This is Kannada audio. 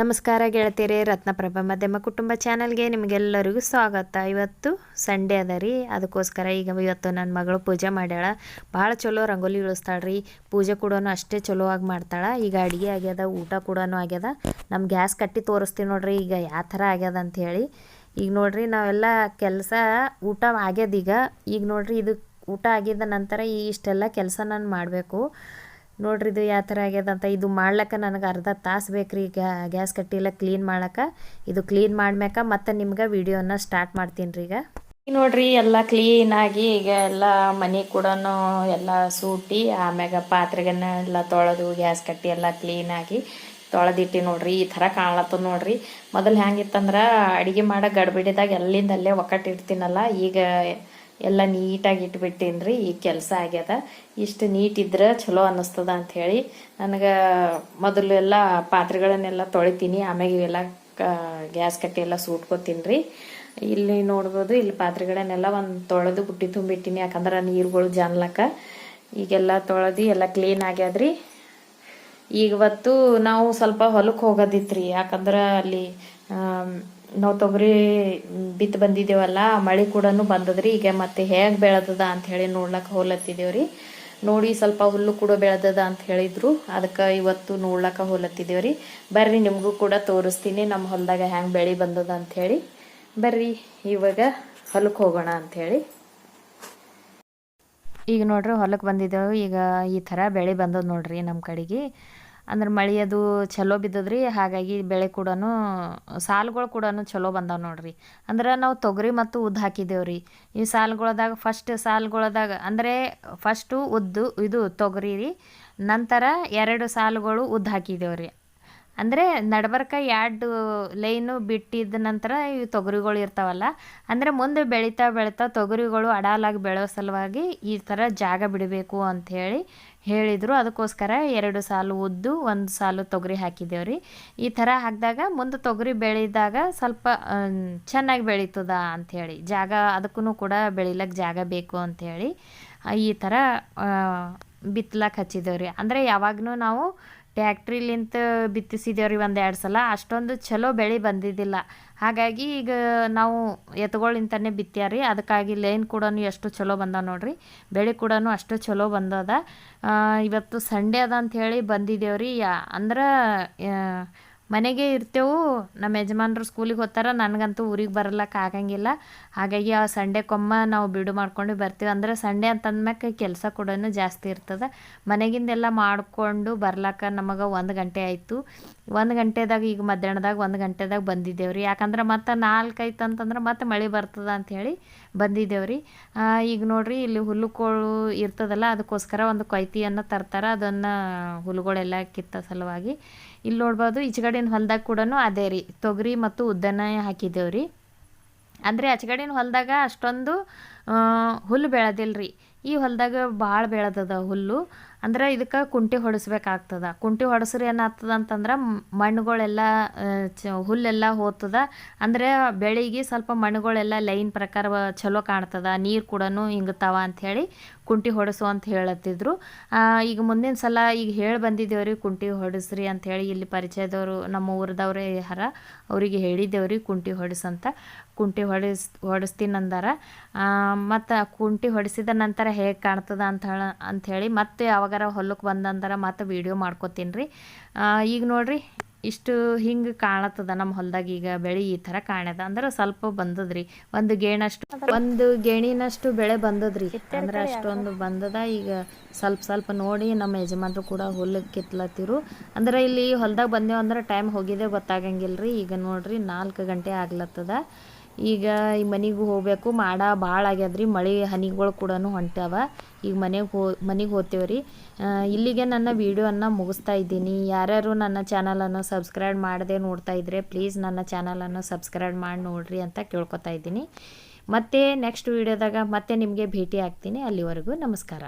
ನಮಸ್ಕಾರ ಗೆಳತಿಯರೇ, ರತ್ನಪ್ರಭ ಮಧ್ಯಮ ಕುಟುಂಬ ಚಾನಲ್ಗೆ ನಿಮಗೆಲ್ಲರಿಗೂ ಸ್ವಾಗತ. ಇವತ್ತು ಸಂಡೇ ಅದ ರೀ, ಅದಕ್ಕೋಸ್ಕರ ಈಗ ಇವತ್ತು ನನ್ನ ಮಗಳು ಪೂಜೆ ಮಾಡ್ಯಾಳ. ಭಾಳ ಚಲೋ ರಂಗೋಲಿ ಇಳಿಸ್ತಾಳ್ರಿ. ಪೂಜೆ ಕೂಡ ಅಷ್ಟೇ ಚಲೋ ಆಗಿ ಮಾಡ್ತಾಳೆ. ಈಗ ಅಡುಗೆ ಆಗ್ಯದ, ಊಟ ಕೂಡ ಆಗ್ಯದ. ನಮ್ಮ ಗ್ಯಾಸ್ ಕಟ್ಟಿ ತೋರಿಸ್ತೀವಿ ನೋಡ್ರಿ, ಈಗ ಯಾವ ಥರ ಆಗ್ಯದ ಅಂತ ಹೇಳಿ. ಈಗ ನೋಡ್ರಿ, ನಾವೆಲ್ಲ ಕೆಲಸ ಊಟ ಆಗ್ಯದ ಈಗ. ಈಗ ನೋಡ್ರಿ, ಇದು ಊಟ ಆಗಿದ್ದ ನಂತರ ಈ ಇಷ್ಟೆಲ್ಲ ಕೆಲಸ ನಾನು ಮಾಡಬೇಕು. ನೋಡ್ರಿ ಇದು ಯಾವ ಥರ ಆಗ್ಯದಂತ ಇದು ಮಾಡ್ಲಕ್ಕ ನನಗೆ ಅರ್ಧ ತಾಸು ಬೇಕು ರೀ ಗ್ಯಾಸ್ ಕಟ್ಟಿಲ್ಲ ಕ್ಲೀನ್ ಮಾಡಕ್ಕೆ ಇದು ಕ್ಲೀನ್ ಮಾಡ್ಮ್ಯಾಕ ಮತ್ತೆ ನಿಮ್ಗೆ ವಿಡಿಯೋನ ಸ್ಟಾರ್ಟ್ ಮಾಡ್ತೀನಿ ರೀ ಈಗ. ನೋಡ್ರಿ ಎಲ್ಲ ಕ್ಲೀನಾಗಿ ಈಗ ಎಲ್ಲ ಮನೆ ಕೂಡ ಎಲ್ಲ ಸೂಟಿ, ಆಮ್ಯಾಗ ಪಾತ್ರೆಗನ್ನ ಎಲ್ಲ ತೊಳೆದು ಗ್ಯಾಸ್ ಕಟ್ಟಿ ಎಲ್ಲ ಕ್ಲೀನಾಗಿ ತೊಳೆದಿಟ್ಟು ನೋಡ್ರಿ. ಈ ಥರ ಕಾಣ್ಲತ್ತದ ನೋಡ್ರಿ. ಮೊದಲು ಹ್ಯಾಂಗಿತ್ತಂದ್ರೆ ಅಡುಗೆ ಮಾಡೋ ಗಡ್ಬಿಡಿದಾಗ ಎಲ್ಲಿಂದ ಅಲ್ಲೇ ಒಕ್ಕಟ್ಟಿಡ್ತೀನಲ್ಲ. ಈಗ ಎಲ್ಲ ನೀಟಾಗಿ ಇಟ್ಬಿಟ್ಟೀನಿ ರೀ ಈ ಕೆಲಸ ಆಗ್ಯದ. ಇಷ್ಟು ನೀಟ್ ಇದ್ರೆ ಚಲೋ ಅನ್ನಿಸ್ತದ ಅಂಥೇಳಿ ನನಗೆ ಮೊದಲು ಎಲ್ಲ ಪಾತ್ರೆಗಳನ್ನೆಲ್ಲ ತೊಳಿತೀನಿ, ಆಮ್ಯಾಗ ಇವೆಲ್ಲ ಗ್ಯಾಸ್ ಕಟ್ಟಿ ಎಲ್ಲ ಸೂಟ್ಕೋತೀನಿ ರೀ ಇಲ್ಲಿ ನೋಡ್ಬೋದು ಇಲ್ಲಿ ಪಾತ್ರೆಗಳನ್ನೆಲ್ಲ ಒಂದು ತೊಳೆದು ಬುಟ್ಟಿ ತುಂಬಿಟ್ಟಿನಿ, ಯಾಕಂದ್ರೆ ನೀರುಗಳು ಜಾನ್ಲಕ್ಕ. ಈಗೆಲ್ಲ ತೊಳೆದು ಎಲ್ಲ ಕ್ಲೀನ್ ಆಗ್ಯದ್ರಿ. ಇವತ್ತು ನಾವು ಸ್ವಲ್ಪ ಹೊಲಕ್ಕೆ ಹೋಗೋದಿತ್ತು ಯಾಕಂದ್ರೆ ಅಲ್ಲಿ ನಾವು ತೊಗರಿ ಬಿತ್ತು ಬಂದಿದ್ದೇವಲ್ಲ, ಮಳೆ ಕೂಡ ಬಂದದ್ರಿ, ಈಗ ಮತ್ತೆ ಹೇಗೆ ಬೆಳೆದದ ಅಂತ ಹೇಳಿ ನೋಡ್ಲಕ್ಕೆ ಹೋಲತ್ತಿದ್ದೇವ್ರಿ. ನೋಡಿ ಸ್ವಲ್ಪ ಹುಲ್ಲು ಕೂಡ ಬೆಳೆದದ ಅಂತ ಹೇಳಿದ್ರು, ಅದಕ್ಕೆ ಇವತ್ತು ನೋಡ್ಲಕ್ಕ ಹೋಲತ್ತಿದ್ದೇವ್ರಿ. ಬರ್ರಿ ನಿಮಗೂ ಕೂಡ ತೋರಿಸ್ತೀನಿ ನಮ್ಮ ಹೊಲದಾಗ ಹೆಂಗೆ ಬೆಳೆ ಬಂದದ ಅಂತ ಹೇಳಿ. ಬರ್ರಿ, ಇವಾಗ ಹೊಲಕ್ಕೆ ಹೋಗೋಣ ಅಂಥೇಳಿ ಈಗ ನೋಡ್ರಿ ಹೊಲಕ್ಕೆ ಬಂದಿದ್ದೇವೆ, ಈಗ ಈ ಥರ ಬೆಳೆ ಬಂದದ ನೋಡ್ರಿ ನಮ್ಮ ಕಡೆಗೆ. ಅಂದ್ರೆ ಮಳೆ ಅದು ಚಲೋ ಬಿದ್ದದ್ರಿ, ಹಾಗಾಗಿ ಬೆಳೆ ಕೂಡ ಸಾಲುಗಳು ಕೂಡ ಚಲೋ ಬಂದಾವ ನೋಡ್ರಿ. ಅಂದ್ರೆ ನಾವು ತೊಗರಿ ಮತ್ತು ಉದ್ದು ಹಾಕಿದ್ದೇವ್ರಿ ಈ ಸಾಲುಗಳದಾಗ ಫಸ್ಟ್ ಸಾಲುಗಳದಾಗ, ಅಂದರೆ ಫಸ್ಟು ಉದ್ದು ಇದು ತೊಗರಿ ರೀ, ನಂತರ ಎರಡು ಸಾಲುಗಳು ಉದ್ದು ಹಾಕಿದ್ದೇವ್ರಿ ಅಂದರೆ ನಡ್ಬರ್ಕ ಎರಡು ಲೈನು ಬಿಟ್ಟಿದ್ದ ನಂತರ ಈ ತೊಗರಿಗಳು ಇರ್ತಾವಲ್ಲ, ಅಂದರೆ ಮುಂದೆ ಬೆಳೀತಾ ಬೆಳೀತಾ ತೊಗರಿಗಳು ಅಡಾಲಾಗಿ ಬೆಳೆಯೋ ಸಲುವಾಗಿ ಈ ಥರ ಜಾಗ ಬಿಡಬೇಕು ಅಂಥೇಳಿ ಹೇಳಿದರು. ಅದಕ್ಕೋಸ್ಕರ ಎರಡು ಸಾಲು ಉದ್ದು ಒಂದು ಸಾಲು ತೊಗರಿ ಹಾಕಿದ್ದೇವ್ರಿ ಈ ಥರ ಹಾಕಿದಾಗ ಮುಂದೆ ತೊಗರಿ ಬೆಳೆದಾಗ ಸ್ವಲ್ಪ ಚೆನ್ನಾಗಿ ಬೆಳೀತದ ಅಂಥೇಳಿ ಜಾಗ ಅದಕ್ಕೂ ಕೂಡ ಬೆಳಿಲಕ್ಕೆ ಜಾಗ ಬೇಕು ಅಂಥೇಳಿ ಈ ಥರ ಬಿತ್ತಲಕ್ಕೆ ಹಚ್ಚಿದ್ದೇವ್ರಿ ಅಂದರೆ ಯಾವಾಗೂ ನಾವು ಟ್ಯಾಕ್ಟ್ರಿಲಿಂತ ಬಿತ್ತಿಸಿದೇವ್ರಿ ಒಂದು ಎರಡು ಸಲ. ಅಷ್ಟೊಂದು ಚಲೋ ಬೆಳೆ ಬಂದಿದ್ದಿಲ್ಲ. ಹಾಗಾಗಿ ಈಗ ನಾವು ಎತ್ತುಗಳಿಂತನೇ ಬಿತ್ತ್ಯಾರಿ. ಅದಕ್ಕಾಗಿ ಲೈನ್ ಕೂಡ ಎಷ್ಟು ಚಲೋ ಬಂದಾವ ನೋಡ್ರಿ. ಬೆಳೆ ಕೂಡ ಅಷ್ಟು ಚಲೋ ಬಂದದ. ಇವತ್ತು ಸಂಡೇ ಅದ ಅಂಥೇಳಿ ಬಂದಿದ್ದೇವ್ರಿ ಯಾ, ಅಂದ್ರೆ ಮನೆಗೆ ಇರ್ತೇವೆ. ನಮ್ಮ ಯಜಮಾನ್ರು ಸ್ಕೂಲಿಗೆ ಹೋಗ್ತಾರ. ನನಗಂತೂ ಊರಿಗೆ ಬರಲಕ್ಕೆ ಆಗಂಗಿಲ್ಲ. ಹಾಗಾಗಿ ಆ ಸಂಡೆಕೊಮ್ಮ ನಾವು ಬಿಡು ಮಾಡ್ಕೊಂಡು ಬರ್ತೀವಿ. ಅಂದ್ರೆ ಸಂಡೆ ಅಂತಂದ್ಮ್ಯಾಕೆ ಕೆಲಸ ಕೂಡ ಜಾಸ್ತಿ ಇರ್ತದೆ. ಮನೆಗಿಂದೆಲ್ಲ ಮಾಡಿಕೊಂಡು ಬರ್ಲಾಕ ನಮಗೆ ಒಂದು ಗಂಟೆ ಆಯಿತು. ಒಂದು ಗಂಟೆದಾಗ ಈಗ ಮಧ್ಯಾಹ್ನದಾಗ ಒಂದು ಗಂಟೆದಾಗ ಬಂದಿದ್ದೇವೆ ರೀ ಯಾಕಂದ್ರೆ ಮತ್ತೆ ನಾಲ್ಕು ಆಯ್ತು ಅಂತಂದ್ರೆ ಮತ್ತೆ ಮಳೆ ಬರ್ತದೆ ಅಂಥೇಳಿ ಬಂದಿದ್ದೇವೆ ರೀ ಈಗ ನೋಡಿರಿ ಇಲ್ಲಿ ಹುಲ್ಲುಕೋಳು ಇರ್ತದಲ್ಲ, ಅದಕ್ಕೋಸ್ಕರ ಒಂದು ಕೊಯ್ತಿಯನ್ನು ತರ್ತಾರೆ. ಅದನ್ನು ಹುಲ್ಲುಗಳೆಲ್ಲ ಕಿತ್ತ ಸಲುವಾಗಿ. ಇಲ್ಲಿ ನೋಡ್ಬೋದು ಈಚೆಗಡಿನ ಹೊಲ್ದಾಗ ಕೂಡ ಅದೇ ರೀ ತೊಗರಿ ಮತ್ತು ಉದ್ದನ ಹಾಕಿದ್ದೇವೆ ರೀ. ಅಂದರೆ ಅಚ್ಗಡಿನ ಹೊಲದಾಗ ಅಷ್ಟೊಂದು ಹುಲ್ಲು ಬೆಳೆದಿಲ್ಲ ರೀ ಈ ಹೊಲದಾಗ ಭಾಳ ಬೆಳೆದದ ಹುಲ್ಲು. ಅಂದ್ರೆ ಇದಕ್ಕೆ ಕುಂಟಿ ಹೊಡೆಸ್ಬೇಕಾಗ್ತದ. ಕುಂಟಿ ಹೊಡೆಸ್ರಿ ಏನಾಗ್ತದ ಅಂತಂದ್ರೆ ಮಣ್ಣುಗಳೆಲ್ಲ ಚ, ಹುಲ್ಲೆಲ್ಲ ಹೋಗ್ತದ. ಅಂದರೆ ಬೆಳೆಗೆ ಸ್ವಲ್ಪ ಮಣ್ಣುಗಳೆಲ್ಲ ಲೈನ್ ಪ್ರಕಾರ ಚಲೋ ಕಾಣ್ತದ. ನೀರು ಕೂಡ ಹಿಂಗ್ತಾವ ಅಂಥೇಳಿ ಕುಂಟಿ ಹೊಡೆಸು ಅಂತ ಹೇಳತ್ತಿದ್ರು. ಈಗ ಮುಂದಿನ ಸಲ ಈಗ ಹೇಳಿ ಬಂದಿದ್ದೇವ್ರಿ ಕುಂಟಿ ಹೊಡೆಸ್ರಿ ಅಂಥೇಳಿ ಇಲ್ಲಿ ಪರಿಚಯದವರು ನಮ್ಮ ಊರದವ್ರೇ ಹರ ಅವರಿಗೆ ಹೇಳಿದ್ದೇವ್ರಿ ಕುಂಟಿ ಹೊಡೆಸಂತ ಕುಂಟಿ ಹೊಡೆಸ್ ಹೊಡಿಸ್ತೀನಿ ಅಂದಾರ ಮತ್ತು ಕುಂಟಿ ಹೊಡಿಸಿದ ನಂತರ ಹೇಗೆ ಕಾಣ್ತದ ಅಂತ ಹೇಳ ಅಂಥೇಳಿ ಮತ್ತೆ ಯಾವಾಗಾರ ಹೊಲಕ್ಕೆ ಬಂದಂದ್ರೆ ಮತ್ತೆ ವೀಡಿಯೋ ಮಾಡ್ಕೋತೀನಿ ರೀ ಈಗ ನೋಡಿರಿ, ಇಷ್ಟು ಹಿಂಗೆ ಕಾಣತ್ತದ ನಮ್ಮ ಹೊಲದಾಗ ಈಗ ಬೆಳೆ ಈ ಥರ ಕಾಣದ ಅಂದ್ರೆ ಸ್ವಲ್ಪ ಬಂದದ್ರಿ. ಒಂದು ಗೇಣಷ್ಟು, ಒಂದು ಗೇಣಿನಷ್ಟು ಬೆಳೆ ಬಂದದ್ರಿ. ಅಂದ್ರೆ ಅಷ್ಟೊಂದು ಬಂದದ. ಈಗ ಸ್ವಲ್ಪ ಸ್ವಲ್ಪ ನೋಡಿ ನಮ್ಮ ಯಜಮಾನ್ರು ಕೂಡ ಹುಲ್ಲು ಕಿತ್ಲತ್ತಿರು. ಅಂದ್ರೆ ಇಲ್ಲಿ ಹೊಲದಾಗ ಬಂದೇವು ಅಂದ್ರೆ ಟೈಮ್ ಹೋಗಿದೆ ಗೊತ್ತಾಗಂಗಿಲ್ಲ ರೀ ಈಗ ನೋಡ್ರಿ ನಾಲ್ಕು ಗಂಟೆ ಆಗ್ಲತ್ತದ. ಈಗ ಈ ಮನೆಗೆ ಹೋಗಬೇಕು. ಮಾಡ ಭಾಳ ಆಗ್ಯದ್ರಿ. ಮಳೆ ಹನಿಗಳು ಕೂಡ ಹೊಂಟಾವ ಈಗ ಮನೆಗೆ ಹೋ, ಮನೆಗೆ ಹೋಗ್ತೇವೆ ರೀ. ಇಲ್ಲಿಗೆ ನನ್ನ ವೀಡಿಯೋನ ಮುಗಿಸ್ತಾ ಇದ್ದೀನಿ. ಯಾರ್ಯಾರು ನನ್ನ ಚಾನಲನ್ನು ಸಬ್ಸ್ಕ್ರೈಬ್ ಮಾಡದೆ ನೋಡ್ತಾ ಇದ್ದರೆ ಪ್ಲೀಸ್ ನನ್ನ ಚಾನಲನ್ನು ಸಬ್ಸ್ಕ್ರೈಬ್ ಮಾಡಿ ನೋಡ್ರಿ ಅಂತ ಕೇಳ್ಕೊತಾ ಇದ್ದೀನಿ. ಮತ್ತೆ ನೆಕ್ಸ್ಟ್ ವೀಡಿಯೋದಾಗ ಮತ್ತೆ ನಿಮಗೆ ಭೇಟಿ ಆಗ್ತೀನಿ. ಅಲ್ಲಿವರೆಗೂ ನಮಸ್ಕಾರ.